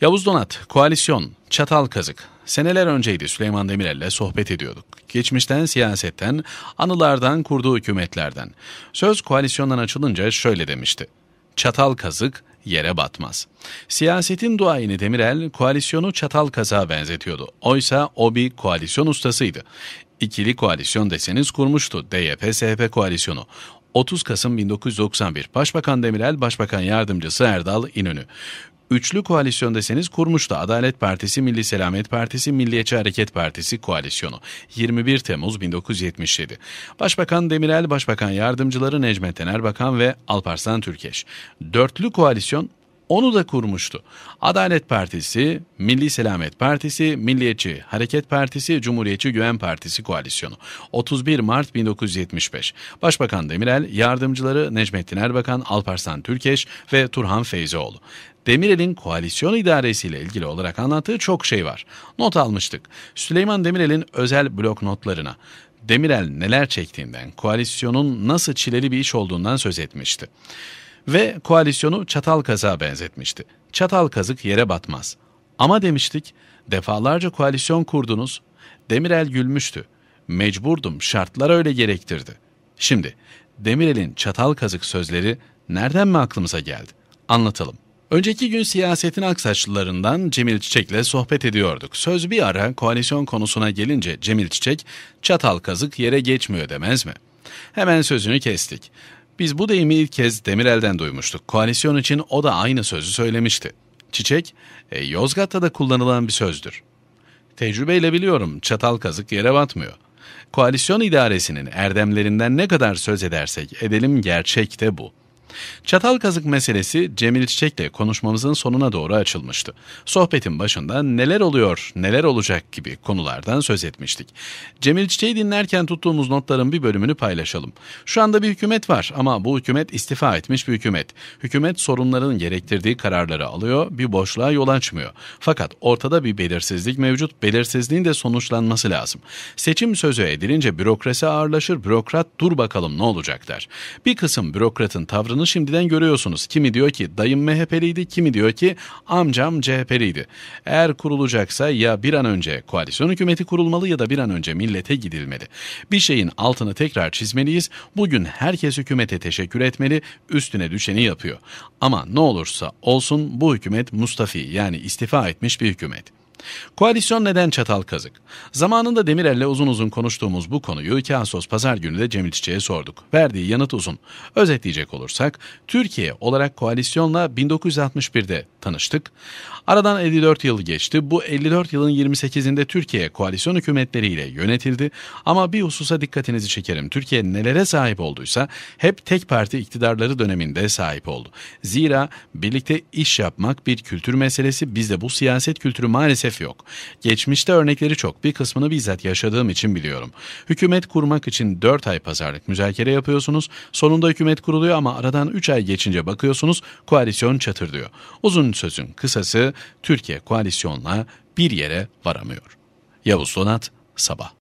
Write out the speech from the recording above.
Yavuz Donat, koalisyon, çatal kazık. Seneler önceydi Süleyman Demirel'le sohbet ediyorduk. Geçmişten, siyasetten, anılardan, kurduğu hükümetlerden. Söz koalisyondan açılınca şöyle demişti. Çatal kazık yere batmaz. Siyasetin duayeni Demirel koalisyonu çatal kazağa benzetiyordu. Oysa o bir koalisyon ustasıydı. İkili koalisyon deseniz kurmuştu DYP-SHP koalisyonu. 30 Kasım 1991 Başbakan Demirel, Başbakan Yardımcısı Erdal İnönü. Üçlü koalisyon deseniz kurmuştu Adalet Partisi, Milli Selamet Partisi, Milliyetçi Hareket Partisi koalisyonu. 21 Temmuz 1977. Başbakan Demirel, Başbakan Yardımcıları Necmettin Erbakan ve Alparslan Türkeş. Dörtlü koalisyon onu da kurmuştu. Adalet Partisi, Milli Selamet Partisi, Milliyetçi Hareket Partisi, Cumhuriyetçi Güven Partisi koalisyonu. 31 Mart 1975. Başbakan Demirel, yardımcıları Necmettin Erbakan, Alparslan Türkeş ve Turhan Feyzioğlu. Demirel'in koalisyon idaresiyle ilgili olarak anlattığı çok şey var. Not almıştık. Süleyman Demirel'in özel blok notlarına. Demirel neler çektiğinden, koalisyonun nasıl çileli bir iş olduğundan söz etmişti. Ve koalisyonu çatal kazığa benzetmişti. Çatal kazık yere batmaz. Ama demiştik, defalarca koalisyon kurdunuz. Demirel gülmüştü. Mecburdum, şartlar öyle gerektirdi. Şimdi, Demirel'in çatal kazık sözleri nereden mi aklımıza geldi? Anlatalım. Önceki gün siyasetin aksaçlılarından Cemil Çiçek'le sohbet ediyorduk. Söz bir ara koalisyon konusuna gelince Cemil Çiçek, çatal kazık yere geçmiyor demez mi? Hemen sözünü kestik. Biz bu deyimi ilk kez Demirel'den duymuştuk. Koalisyon için o da aynı sözü söylemişti. Çiçek, e, Yozgat'ta da kullanılan bir sözdür. Tecrübeyle biliyorum çatal kazık yere batmıyor. Koalisyon idaresinin erdemlerinden ne kadar söz edersek edelim gerçekte bu. Çatal kazık meselesi Cemil Çiçek'le konuşmamızın sonuna doğru açılmıştı. Sohbetin başında neler oluyor, neler olacak gibi konulardan söz etmiştik. Cemil Çiçek'i dinlerken tuttuğumuz notların bir bölümünü paylaşalım. Şu anda bir hükümet var ama bu hükümet istifa etmiş bir hükümet. Hükümet sorunların gerektirdiği kararları alıyor, bir boşluğa yol açmıyor. Fakat ortada bir belirsizlik mevcut, belirsizliğin de sonuçlanması lazım. Seçim sözü edilince bürokrasi ağırlaşır, bürokrat dur bakalım ne olacak der. Bir kısım bürokratın tavrını şimdiden görüyorsunuz. Kimi diyor ki dayım MHP'liydi, kimi diyor ki amcam CHP'liydi. Eğer kurulacaksa ya bir an önce koalisyon hükümeti kurulmalı ya da bir an önce millete gidilmeli. Bir şeyin altını tekrar çizmeliyiz. Bugün herkes hükümete teşekkür etmeli, üstüne düşeni yapıyor. Ama ne olursa olsun bu hükümet Mustafi yani istifa etmiş bir hükümet. Koalisyon neden çatal kazık? Zamanında Demirel'le uzun uzun konuştuğumuz bu konuyu 2 Ağustos pazar günü de Cemil Çiçek'e sorduk. Verdiği yanıt uzun. Özetleyecek olursak Türkiye olarak koalisyonla 1961'de tanıştık. Aradan 54 yıl geçti. Bu 54 yılın 28'inde Türkiye koalisyon hükümetleriyle yönetildi. Ama bir hususa dikkatinizi çekerim. Türkiye nelere sahip olduysa hep tek parti iktidarları döneminde sahip oldu. Zira birlikte iş yapmak bir kültür meselesi. Bizde bu siyaset kültürü maalesef yok. Geçmişte örnekleri çok. Bir kısmını bizzat yaşadığım için biliyorum. Hükümet kurmak için 4 ay pazarlık müzakere yapıyorsunuz. Sonunda hükümet kuruluyor ama aradan 3 ay geçince bakıyorsunuz koalisyon çatır diyor. Uzun sözün kısası Türkiye koalisyonla bir yere varamıyor. Yavuz Donat, Sabah.